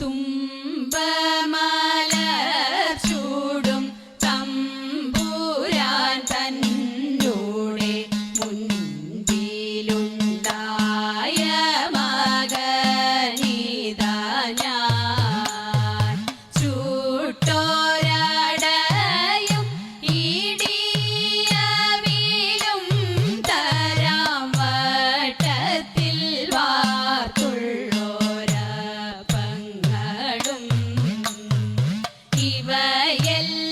തുമ്പമല ಎಲ್ಲ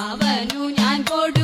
അവനു ഞാൻ കൊടുക്കും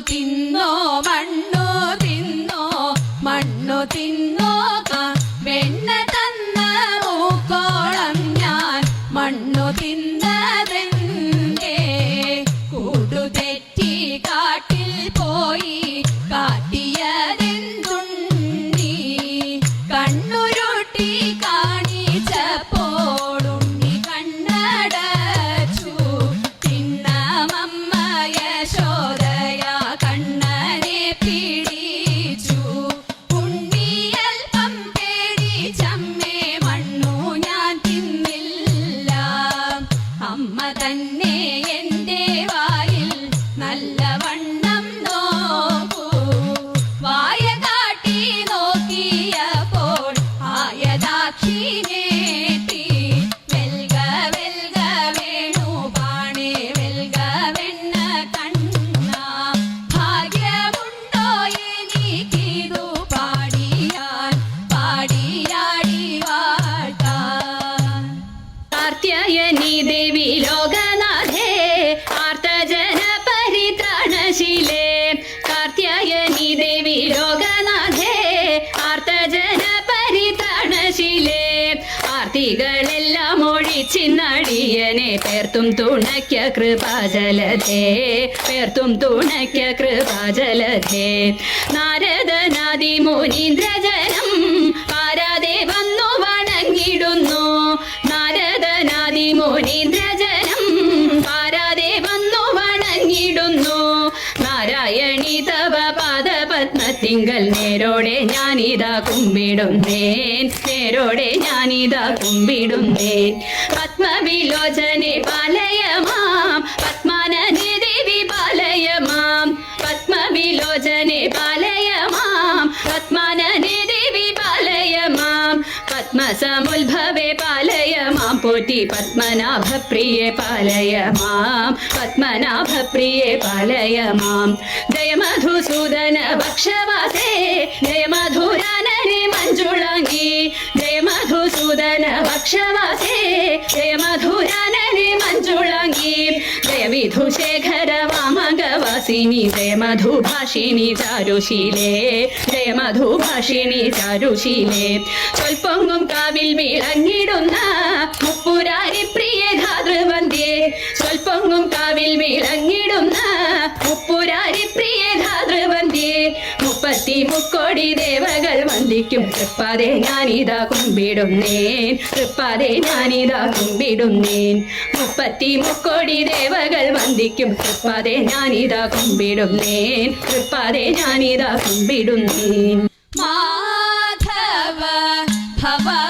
തിന്നോ മഴ দক্ষিণে കൃപാജലധേ പേർത്തും തുണയ്ക്ക കൃപാജലധേ. നാരദനാദി മുനീന്ദ്രജനം പാരാതെ വന്നു വണങ്ങിടുന്നു. നാരദനാദി മുനീന്ദ്രജനം പാരാതെ വന്നു വണങ്ങിടുന്നു. നാരായണി തവ പാദപത്മത്തിങ്കൽ നേരോടെ ഞാനിതാ കുമ്പിടുന്നേൻ. നേരോടെ ഞാനിതാ കുമ്പിടുന്നേൻ. പത്മവിലോചനെ പാലയമാം പത്മസമുത്ഭവേ പാലയമാം പോറ്റി പത്മനാഭപ്രിയെ പാലയമാം പാലയ മാം. ജയ മധുസൂദന ഭക്ഷവാസേ ജയ മധുരാനനെ മഞ്ജുളങ്ങി. ജയ മധുസൂദന ഭക്ഷവാസേ ജയ മധുരാനനെ മഞ്ജുളങ്ങി. ജയ വിധുശേഖര വാമകവാസിനി ജയ മധുഭാഷിണി ചാരുശീലേ ജയ മധുഭാഷിണി ചാരുശീലേ. സ്വൽപ്പൊങ്ങും കാവിൽ വിളങ്ങിടുന്ന മുപ്പുരാരി പ്രിയ ധാതൃവന്ദ്യേ സ്വൽപ്പൊങ്ങും കാവിൽ വിളങ്ങിടുന്ന മുപ്പുരാരി പ്രിയ ധാതൃവന്ധ്യേ മുപ്പത്തി മുക്കോടി ദേവകൾ വന്ദിക്കും. തൃപ്പാതെ ഞാനിതാ കുമ്പിടുന്നേൻ. തൃപ്പാതെ ഞാനിതാ കുമ്പിടുന്നേൻ. മുപ്പത്തി മുക്കോടി ദേവകൾ വന്ദിക്കും. തൃപ്പാതെ ഞാനിതാ കുമ്പിടുന്നേൻ. തൃപ്പാതെ ഞാനിതാ കുമ്പിടുന്നേൻ. മാധവ ഭവാനുദേ